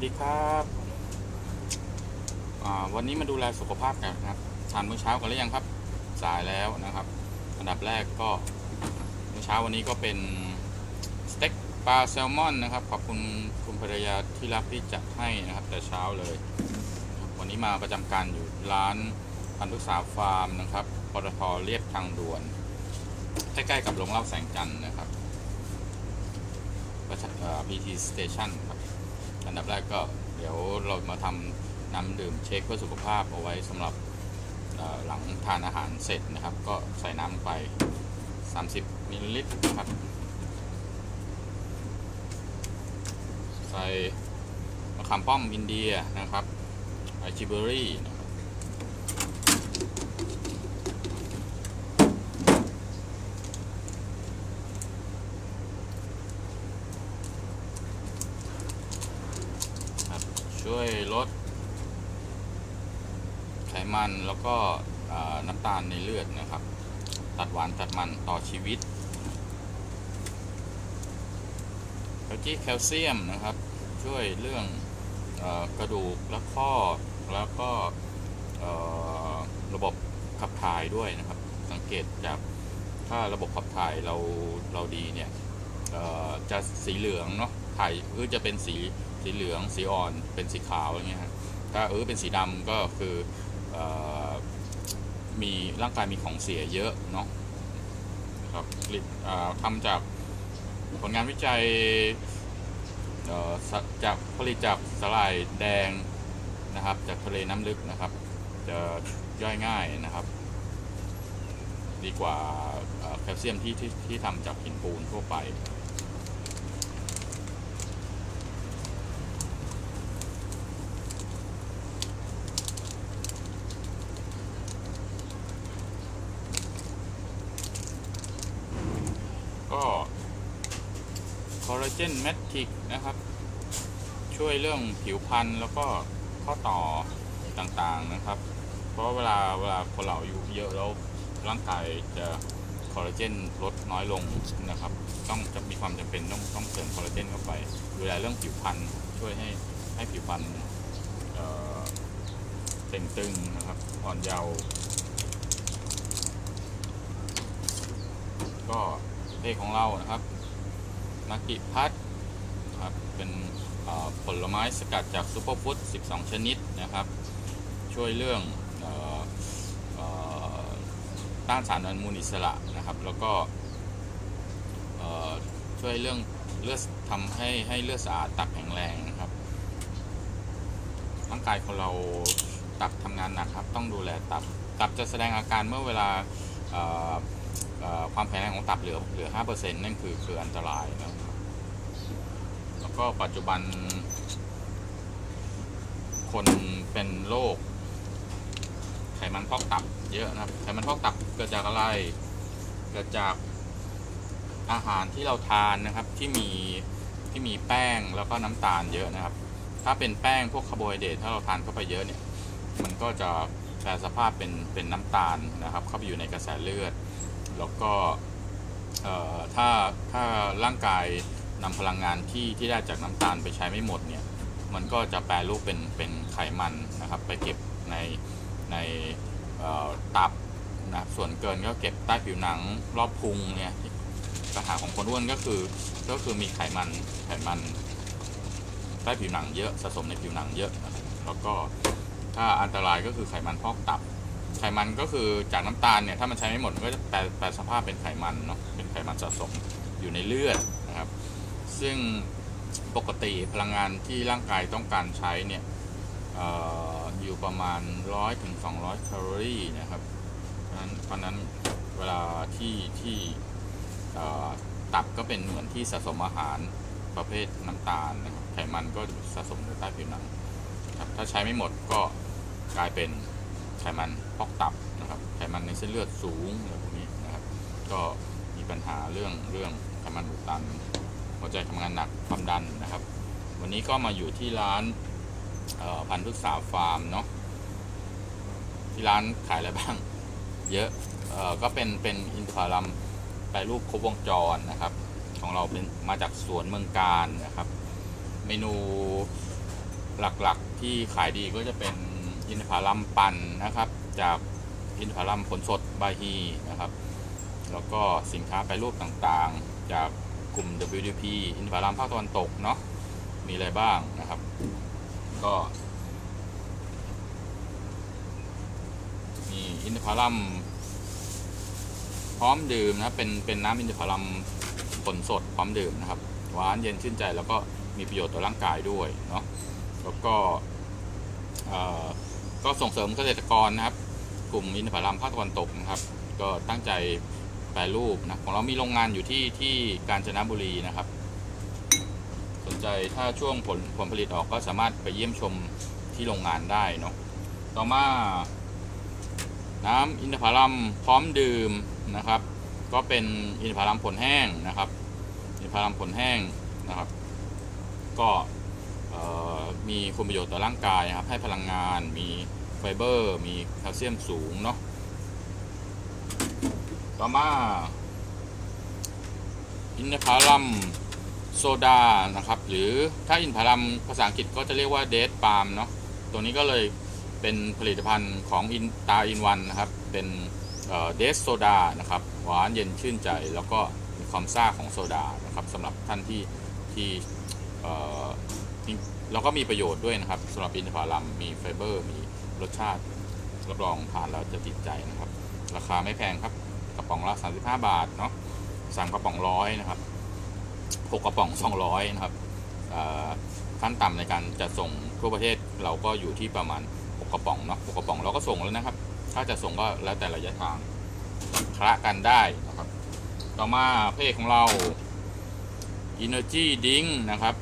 สดีครับวันนี้มาดูแลสุขภาพกันนะครับทานมื้อเช้ากันหรือยังครับ สายแล้วนะครับ อันดับแรกก็มื้อเช้าวันนี้ก็เป็นสเต็กปลาแซลมอนนะครับ ขอบคุณคุณภรรยาที่รักที่จัดให้นะครับ แต่เช้าเลย วันนี้มาประจำการอยู่ร้านพันธุษาฟาร์มนะครับปตทเรียบทางด่วน ใกล้ๆกับโรงเล้าแสงจันทร์นะครับประชาเอ่อ PT Station ครับ อันดับแรกก็เดี๋ยวเรามาทำน้ำดื่มเช็คเพื่อสุขภาพเอาไว้สำหรับหลังทานอาหารเสร็จนะครับ ก็ใส่น้ำไป 30มิลลิลิตรนะครับ ใส่มะขามป้อมอินเดียนะครับไอจิเบอรี่นะ ครับครับช่วยลดไขมันแล้วก็น้ำตาลในเลือดนะครับ ตัดหวานตัดมันต่อชีวิตแล้วที่แคลเซียมนะครับ ช่วยเรื่องอกระดูกและข้อแล้วก็ระบบขับถ่ายด้วยนะครับ สังเกตจากถ้าระบบขับถ่ายเราเราดีเนี่ยจะสีเหลืองเนาะ ถ่ายคือจะเป็นสีสีเหลืองสีอ่อนเป็นสีขาวอย่างเงี้ยถ้าเออเป็นสีดำก็คืออมีร่างกายมีของเสียเยอะเนาะครับผลิตทำจากผลงานวิจัยจากผลิตจากสลายแดงนะครับ จากทะเลน้ำลึกนะครับ จะย่อยง่ายนะครับ ดีกว่าแคลเซียมที่ที่ที่ทำจากหินปูนทั่วไป ก็คอลลาเจนแมทริกนะครับ ช่วยเรื่องผิวพรรณแล้วก็ข้อต่อต่างๆนะครับ เพราะเวลาเวลาคนเราอายุเยอะแล้วร่างกายจะคอลลาเจนลดน้อยลงนะครับ ต้องจะมีความจำเป็นต้องต้องเสริมคอลลาเจนเข้าไปดูแลเรื่องผิวพรรณช่วยให้ให้ผิวพรรณเอ่อเต่งตึงนะครับ อ่อนเยาว์ก็เลขของเรานะครับ นากิพัทครับเป็นผลไม้สกัดจากซูเปอร์ฟู้ด12 ชนิดนะครับ ช่วยเรื่องออต้านสารอนุมูลอิสระนะครับ แล้วก็ช่วยเรื่องเลือดทำให้ให้เลือดสะอาดตับแข็งแรงนะครับร่างกายของเราตับทำงานหนักครับ ต้องดูแลตับ ตับจะแสดงอาการเมื่อเวลา ความแข็งแรงของตับเหลือเหลือ5%นั่นคือคืออันตรายนะครับแล้วก็ปัจจุบัน คนเป็นโรคไขมันพอกตับเยอะนะครับไขมันพอกตับเกิดจากอะไร เกิดจากอาหารที่เราทานนะครับที่มีที่มีแป้งแล้วก็น้ำตาลเยอะนะครับ ถ้าเป็นแป้งพวกคาร์โบไฮเดรตถ้าเราทานเข้าไปเยอะเนี่ย มันก็จะแปลสภาพเป็นเป็นน้ำตาลนะครับ เข้าไปอยู่ในกระแสเลือด แล้วก็ถ้าถ้าร่างกายนำพลังงานที่ที่ได้จากน้ำตาลไปใช้ไม่หมดเนี่ยมันก็จะแปรรูปเป็นเป็นไขมันนะครับ ไปเก็บในในตับนะส่วนเกินก็เก็บใต้ผิวหนังรอบพุงเนี่ยปัญหาของคนอ้วนก็คือก็คือมีไขมันไขมันใต้ผิวหนังเยอะสะสมในผิวหนังเยอะ แล้วก็ถ้าอันตรายก็คือไขมันพอกตับ ไขมันก็คือจากน้ำตาลเนี่ยถ้ามันใช้ไม่หมดมันก็จะแปลแปลสภาพเป็นไขมันเนาะเป็นไขมันสะสมอยู่ในเลือดนะครับ ซึ่งปกติพลังงานที่ร่างกายต้องการใช้เนี่ยอออยู่ประมาณ 100ถึง200แคลอรี่นะครับเพราะนั้นเพราะนั้นเวลาที่ที่ตับก็เป็นเหมือนที่สะสมอาหารประเภทน้ำตาลนะครับไขมันก็สะสมอยู่ใต้ผิวหนังครับถ้าใช้ไม่หมดก็กลายเป็น ไขมันพอกตับนะครับไขมันในเส้นเลือดสูงอะไรพวกนี้นะครับ ก็มีปัญหาเรื่องเรื่องไขมันอุดตัน หัวใจทำงานหนักความดันนะครับ วันนี้ก็มาอยู่ที่ร้านพันธุษาฟาร์มเนาะที่ร้านขายอะไรบ้าง เยอะออก็เป็นเป็นอินทผลัมแปรรูปครบวงจรนะครับ ของเราเป็นมาจากสวนเมืองการนะครับ เมนูหลักๆที่ขายดีก็จะเป็น อินทผลัมปั่นนะครับ จากอินทผลัมผลสดบาฮีนะครับ แล้วก็สินค้าแปรูปต่างๆ จากกลุ่ม WDP อินทผลัมภาคตะวันตกเนาะมีอะไรบ้างนะครับ ก็มีอินทผลัมพร้อมดื่มนะเป็นเป็นน้ำอินทผลัมผลสดพร้อมดื่มนะครับหวานเย็นชื่นใจแล้วก็มีประโยชน์ต่อร่างกายด้วยเนาะแล้วก็เอ่อ ก็ส่งเสริมเกษตรกรนะครับ กลุ่มอินทผลัมภาคตะวันตกนะครับ ก็ตั้งใจแปรรูปนะของเรามีโรงงานอยู่ที่ที่กาญจนบุรีนะครับ สนใจถ้าช่วงผลผลผลิตออกก็สามารถไปเยี่ยมชมที่โรงงานได้เนาะต่อมา น้ำอินทผลัมพร้อมดื่มนะครับ ก็เป็นอินทผลัมผลแห้งนะครับ อินทผลัมผลแห้งนะครับ ก็เอ่อ มีคุณประโยชน์ต่อร่างกายนะครับ ให้พลังงาน มีไฟเบอร์ มีแคลเซียมสูงเนาะ ต่อมา อินทผลัมโซดา นะครับ หรือถ้าอินทผลัมภาษาอังกฤษก็จะเรียกว่าเดทปาล์มเนาะ ตัวนี้ก็เลยเป็นผลิตภัณฑ์ของอินตาอินวันนะครับ เป็นเดสโซดา นะครับ หวานเย็นชื่นใจ แล้วก็มีความซ่าของโซดา นะครับสำหรับท่านที่ที่ แล้วก็มีประโยชน์ด้วยนะครับสำหรับอินทผลัมมีไฟเบอร์ มีรสชาติรับรองทานแล้วจะติดใจนะครับ ราคาไม่แพงครับกระป๋องละ 35 บาทเนาะสามกระป๋องร้อยนะครับหกกระป๋อง 200นะครับขั้นต่ำในการจะส่งทั่วประเทศเราก็อยู่ที่ประมาณ6กระป๋องเนาะ6กระป๋องเราก็ส่งแล้วนะครับ ถ้าจะส่งก็แล้วแต่ระยะทางคละกันได้นะครับ ต่อมาเพจของเรา Energy Drink นะครับ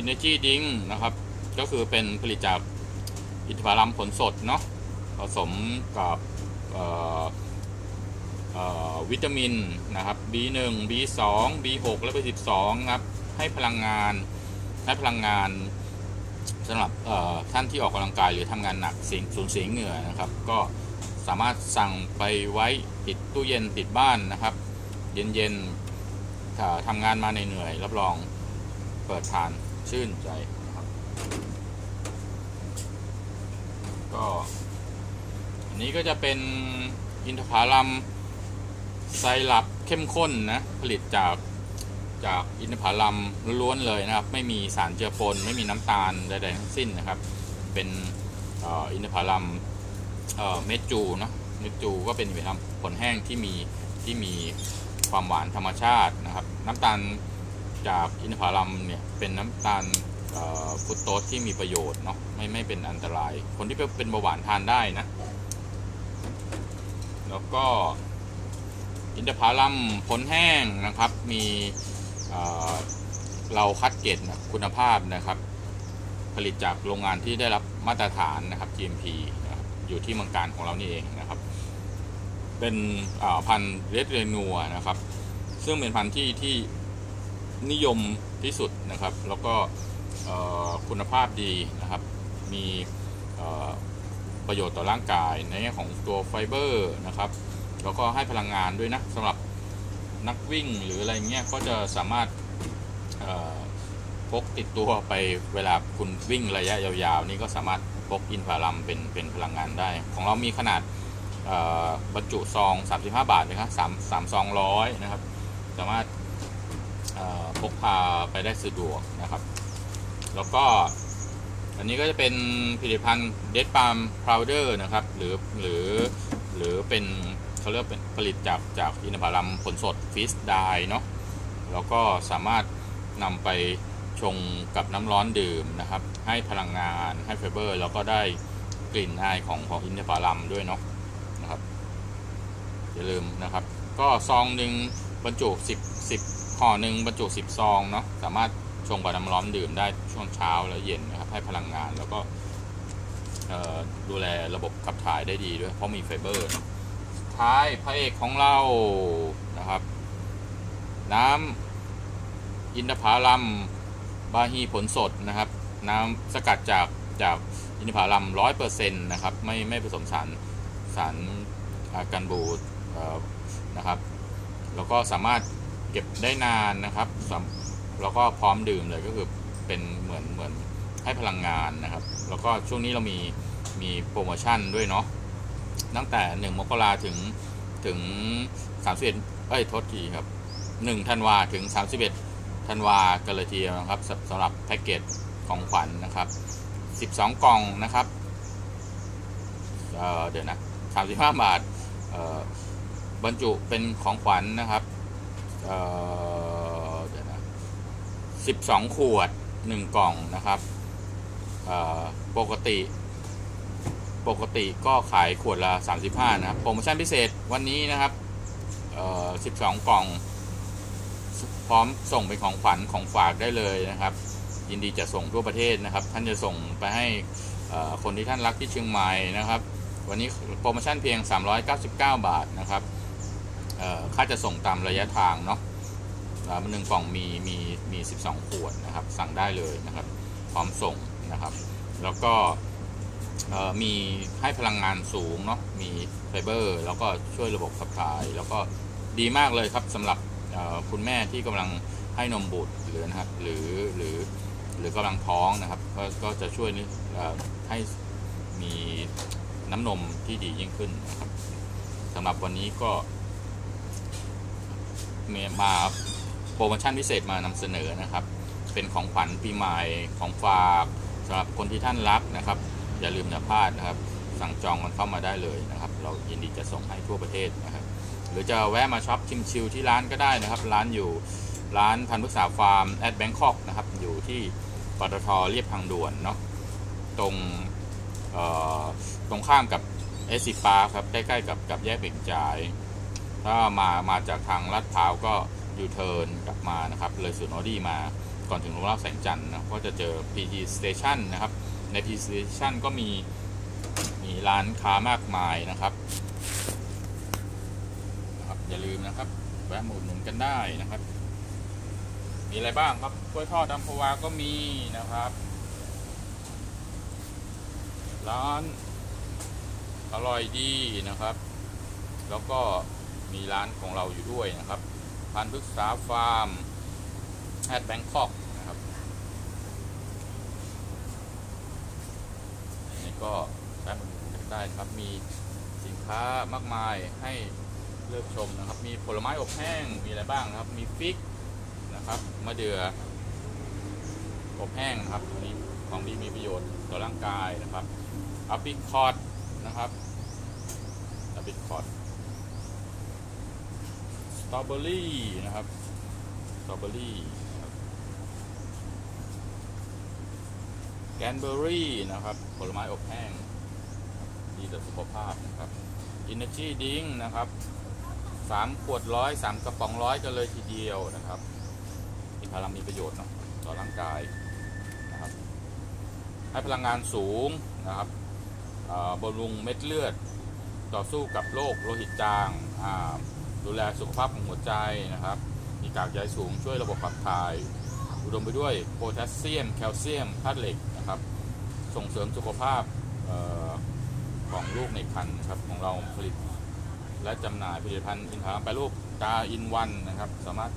Energy Drink นะครับ ก็คือเป็นผลิตจากอินทผลัมผลสดเนาะผสมกับวิตามินนะครับ B1 B2 B6 และ B12 ครับ ให้พลังงานให้พลังงานสำหรับท่านที่ออกกำลังกายหรือทำงานหนักสียงสูญเสียเหงื่อนะครับ ก็สามารถสั่งไปไว้ติดตู้เย็นติดบ้านนะครับ เย็นๆถ้าทำงานมาเหนื่อยรับรองเปิดทาน ชื่นใจนะครับ ก็อันนี้ก็จะเป็นอินทผลัมไซรัปเข้มข้นนะผลิตจากจากอินทผลัมล้วนๆเลยนะครับ ไม่มีสารเจือปนไม่มีน้ำตาลใดๆทั้งสิ้นนะครับ เป็นอินทผลัมเมจูนะเมจูก็เป็นอินทผลัมผลแห้งที่มีที่มีความหวานธรรมชาตินะครับ น้ำตาล จากอินทผลัมเนี่ยเป็นน้ำตาลฟุตโตสที่มีประโยชน์เนาะไม่ไม่เป็นอันตราย คนที่เป็นเบาหวานทานได้นะ แล้วก็อินทผลัมผลแห้งนะครับ มีเอ่อเราคัดเกรดนะคุณภาพนะครับ ผลิตจากโรงงานที่ได้รับมาตรฐานนะครับ GMP นะครับอยู่ที่เมืองการของเรานี่เองนะครับ เป็นพันธุ์เรดเรนัวนะครับ ซึ่งเป็นพันธุ์ที่ที่ นิยมที่สุดนะครับ แล้วก็คุณภาพดีนะครับ มีประโยชน์ต่อร่างกายในแง่ของตัวไฟเบอร์นะครับ แล้วก็ให้พลังงานด้วยนะสำหรับนักวิ่งหรืออะไรเงี้ยก็จะสามารถพกติดตัวไปเวลาคุณวิ่งระยะยาวๆ นี่ก็สามารถพกอินฟารัมเป็นเป็นพลังงานได้ ของเรามีขนาดบรรจุซอง 35 บาทนะครับสามสามซองร้อยนะครับ สามารถ พกพาไปได้สะดวกนะครับ แล้วก็อันนี้ก็จะเป็นผลิตภัณฑ์เดดปาล์มพาวเดอร์นะครับ หรือหรือหรือเป็นเขาเรียกเป็นผลิตจากจากอินทผลัมผลสดฟิสไดเนาะแล้วก็สามารถนำไปชงกับน้ำร้อนดื่มนะครับ ให้พลังงานให้ไฟเบอร์ แล้วก็ได้กลิ่นอายของของอินทผลัมด้วยเนาะนะครับอย่าลืมนะครับ ก็ซองหนึ่งบรรจุ 10 10 ห่อหนึ่งบรรจุ10ซองเนาะสามารถชงกับน้ำร้อนดื่มได้ช่วงเช้าและเย็นนะครับ ให้พลังงานแล้วก็ดูแลระบบขับถ่ายได้ดีด้วย เพราะมีไฟเบอร์นะท้ายพระเอกของเรานะครับ น้ำอินทผลัมบาฮีผลสดนะครับ น้ำสกัดจากจากอินทผลัมร้อยเปอร์เซ็นต์นะครับ ไม่ไม่ผสมสารสารกันบูดนะครับ แล้วก็สามารถ ก็บได้นานนะครับแล้วก็พร้อมดื่มเลยก็คือเป็นเหมือนเหมือนให้พลังงานนะครับ แล้วก็ช่วงนี้เรามีมีโปรโมชั่นด้วยเนาะตั้งแต่ 1 มกราถึงถึง31เอ้ยโทษทีครับ 1 ธันวาถึง 31 ธันวากันเลยทีเดียวนะครับสำหรับแพ็กเกจของขวัญนะครับ 12 กล่องนะครับเเดี๋ยวนะ 35 บาทบรรจุเป็นของขวัญนะครับ เดี๋ยวนะ12ขวด1กล่องนะครับปกติ ปกติก็ขายขวดละ 35 นะครับ โปรโมชั่นพิเศษวันนี้นะครับเออ12 กล่อง พร้อมส่งเป็นของขวัญของฝากได้เลยนะครับ ยินดีจะส่งทั่วประเทศนะครับ ท่านจะส่งไปให้คนที่ท่านรักที่เชียงใหม่นะครับ วันนี้โปรโมชั่นเพียง 399 บาทนะครับ ค่าจะส่งตามระยะทางเนาะเอ่อหนึ่งกล่องมีมีมี12ขวดนะครับ สั่งได้เลยนะครับ พร้อมส่งนะครับ แล้วก็มีให้พลังงานสูงเนาะมีไฟเบอร์ แล้วก็ช่วยระบบขับถ่าย แล้วก็ดีมากเลยครับสำหรับคุณแม่ที่กำลังให้นมบุตรหรือนะครับหรือหรือหรือกำลังท้องนะครับ ก็ก็จะช่วยนี่ให้มีน้ำนมที่ดียิ่งขึ้นนะครับสำหรับวันนี้ก็ มีมาโปรโมชั่นพิเศษมานำเสนอนะครับ เป็นของขวัญปีใหม่ของฝากสำหรับคนที่ท่านรักนะครับ อย่าลืมอย่าพลาดนะครับ สั่งจองมันเข้ามาได้เลยนะครับ เรายินดีจะส่งให้ทั่วประเทศนะครับ หรือจะแวะมาช็อปชิมชิลที่ร้านก็ได้นะครับ ร้านอยู่ร้านพันธุ์พฤกษาฟาร์มแอดแบงคอกนะครับ อยู่ที่ปตทเรียบทางด่วนเนาะตรงตรงข้ามกับเอสซีปาครับใกล้ๆกับกับแยกเบ่งจ่าย ถ้ามามาจากทางลาดพร้าวก็ยูเทิร์นกลับมานะครับ เลยสุนย์ออดี้มาก่อนถึงโรงรับแสงจันทร์นะก็จะเจอ PT Station นะครับ ใน PT Station ก็มีมีร้านค้ามากมายนะครับนะครับ อย่าลืมนะครับแวะมาอุดหนุนกันได้นะครับ มีอะไรบ้างครับกล้วยทอดอัมพวาก็มีนะครับ ร้านอร่อยดีนะครับ แล้วก็ มีร้านของเราอยู่ด้วยนะครับ พันธุ์พฤกษาฟาร์มแอดแบงคอกนะครับนี่ก็แวะมาดูกันได้ครับ มีสินค้ามากมายให้เลือกชมนะครับ มีผลไม้อบแห้ง มีอะไรบ้างนะครับ มีฟิกนะครับมะเดื่ออบแห้งนะครับอันนี้ของดีมีประโยชน์ต่อร่างกายนะครับอัปปิคอตนะครับอัปปิคอตส ตรอเบอรี่นะครับสตรอเบอรี่นะครับแกนเบอรี่นะครับ ผลไม้อบแห้ง ดีต่อสุขภาพนะครับ Energy Drink นะครับสามขวดร้อยสามกระป๋องร้อยกันเลยทีเดียวนะครับมีพลังมีประโยชน์เนาะต่อร่างกายนะครับ ให้พลังงานสูงนะครับบำรุงเม็ดเลือด ต่อสู้กับโรคโลหิตจางอ่า ดูแลสุขภาพของหัวใจนะครับ มีกากใยสูงช่วยระบบขับถ่าย อุดมไปด้วยโพแทสเซียม แคลเซียมธาตุเหล็กนะครับ ส่งเสริมสุขภาพออของลูกในครรภ์ครับของเราผลิต และจำหน่ายผลิตภัณฑ์อินทผลัมแปรรูปกาอินวันนะครับ สามารถ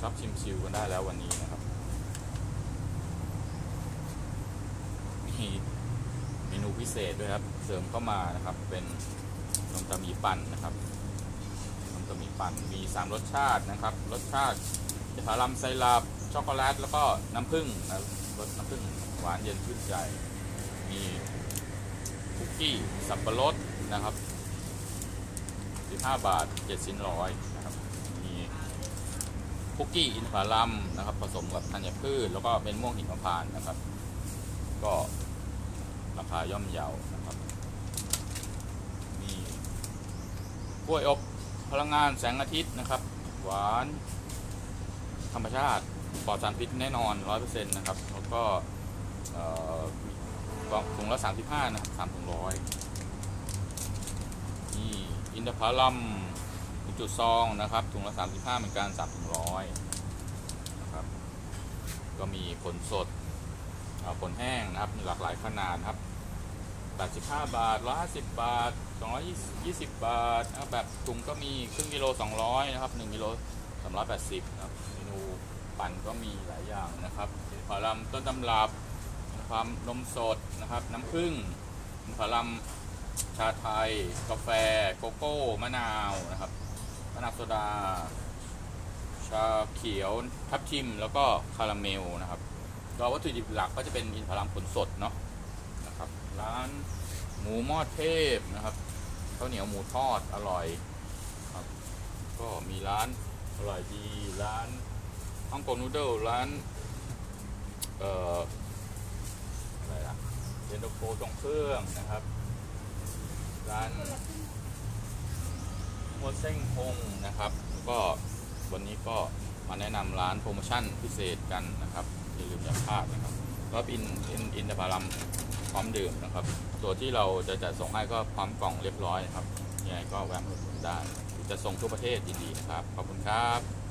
ช็อปชิมชิวกันได้แล้ววันนี้นะครับมีเมนูพิเศษด้วยครับ เสริมเข้ามานะครับเป็นนมตามีปั่นนะครับ นมตาหมีปั่นมี 3 รสชาตินะครับ รสชาติอินทผลัมไซรัปช็อกโกแลตแล้วก็น้ำผึ้งนะรสน้ำผึ้งหวานเย็นชื่นใจ มีคุกกี้สับปะรดนะครับ 15 บาท 7 ชิ้นร้อยนะครับ มีคุกกี้อินทผลัมนะครับ ผสมกับธัญพืชแล้วก็เป็นม่วงหิมพานต์นะครับ ก็ราคาย่อมเยานะครับ มีกล้วยอบ พลังงานแสงอาทิตย์นะครับ หวานธรรมชาติปลอดสารพิษแน่นอน 100%นะครับ แล้วก็กล่องถุงละ35 นะครับ3ถุงร้อยนี่อินทผลัมจุดซองนะครับถุงละ 35 เหมือนกัน3ถุงร้อยนะครับก็มีผลสดผลแห้งนะครับหลากหลายขนาดครับ 85 บาท 150 บาท 220 บาทนะครับแบบถุงก็มีครึ่งกิโล 200 นะครับ 1กิโล 380 นะครับเมนูปั่นก็มีหลายอย่างนะครับพารัมต้นตำรับความนมสดนะครับ น้ำผึ้งอินทผลัมชาไทย กาแฟ โกโก้ มะนาวนะครับ มะนาวโซดา ชาเขียว ทับทิม แล้วก็คาราเมลนะครับก็วัตถุดิบหลักก็จะเป็นอินทผลัมผลสดเนาะนะครับ ร้าน หมูม้อเทพนะครับข้าวเหนียวหมูทอดอร่อยครับ ก็มีร้านอร่อยดีร้านฮ่องกงนูเดิลร้านเอ่ออะไรล่ะเย็นตาโฟตรงเครื่องนะครับ ร้านมัวเส้งฮงนะครับ ก็วันนี้ก็มาแนะนำร้านโปรโมชั่นพิเศษกันนะครับอย่าลืมอย่าพลาดนะครับก็อินอินอินทผลัม ร้อมดื่มนะครับ ตัวที่เราจะจัดส่งให้ก็พร้อมกล่องเรียบร้อยนะครับยังไงก็แวะมาอุดหนุนได้ จะส่งทั่วประเทศยินดีนะครับ ขอบคุณครับ